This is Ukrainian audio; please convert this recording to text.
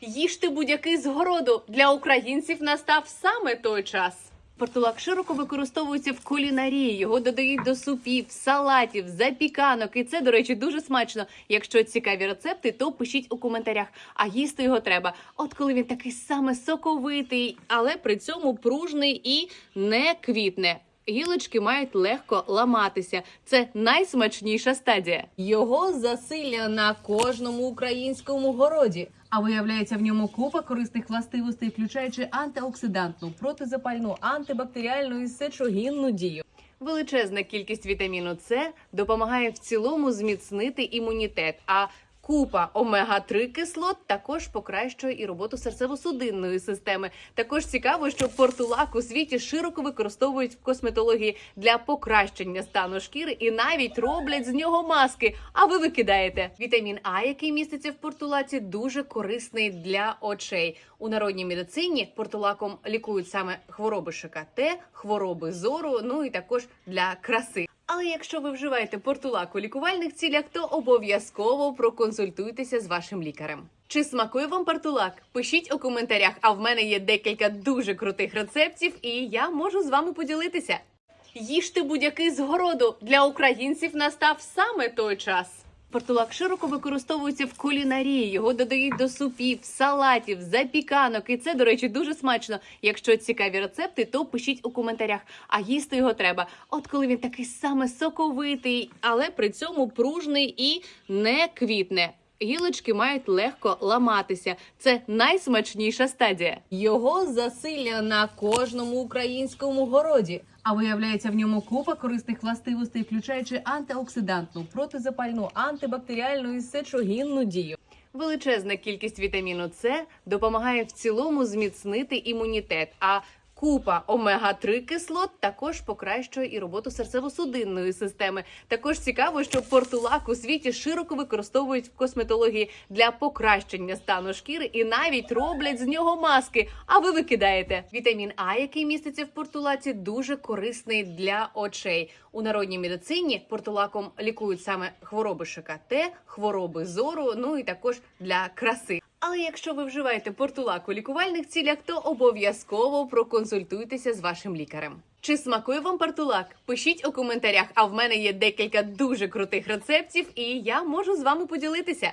Їжте будь-який з городу. Для українців настав саме той час. Портулак широко використовується в кулінарії. Його додають до супів, салатів, запіканок. І це, до речі, дуже смачно. Якщо цікаві рецепти, то пишіть у коментарях. А їсти його треба. От коли він такий саме соковитий, але при цьому пружний і не квітне. Гілочки мають легко ламатися. Це найсмачніша стадія. Його засилля на кожному українському городі. А виявляється в ньому купа корисних властивостей, включаючи антиоксидантну, протизапальну, антибактеріальну і сечогінну дію. Величезна кількість вітаміну С допомагає в цілому зміцнити імунітет. А Купа омега-3 кислот також покращує і роботу серцево-судинної системи. Також цікаво, що портулак у світі широко використовують в косметології для покращення стану шкіри і навіть роблять з нього маски. А ви викидаєте вітамін А, який міститься в портулаці, дуже корисний для очей. У народній медицині портулаком лікують саме хвороби ШКТ, хвороби зору, ну і також для краси. Але якщо ви вживаєте портулак у лікувальних цілях, то обов'язково проконсультуйтеся з вашим лікарем. Чи смакує вам портулак? Пишіть у коментарях. А в мене є декілька дуже крутих рецептів, і я можу з вами поділитися. Їжте будь-який з городу. Для українців настав саме той час. Портулак широко використовується в кулінарії. Його додають до супів, салатів, запіканок. І це, до речі, дуже смачно. Якщо цікаві рецепти, то пишіть у коментарях. А їсти його треба. От коли він такий саме соковитий, але при цьому пружний і не квітне. Гілочки мають легко ламатися. Це найсмачніша стадія. Його засилля на кожному українському городі. А виявляється в ньому купа корисних властивостей, включаючи антиоксидантну, протизапальну, антибактеріальну і сечогінну дію. Величезна кількість вітаміну С допомагає в цілому зміцнити імунітет. А Купа омега-3 кислот також покращує і роботу серцево-судинної системи. Також цікаво, що портулак у світі широко використовують в косметології для покращення стану шкіри і навіть роблять з нього маски. А ви викидаєте вітамін А, який міститься в портулаці, дуже корисний для очей. У народній медицині портулаком лікують саме хвороби ШКТ, хвороби зору, ну і також для краси. Але якщо ви вживаєте портулак у лікувальних цілях, то обов'язково проконсультуйтеся з вашим лікарем. Чи смакує вам портулак? Пишіть у коментарях. А в мене є декілька дуже крутих рецептів, і я можу з вами поділитися.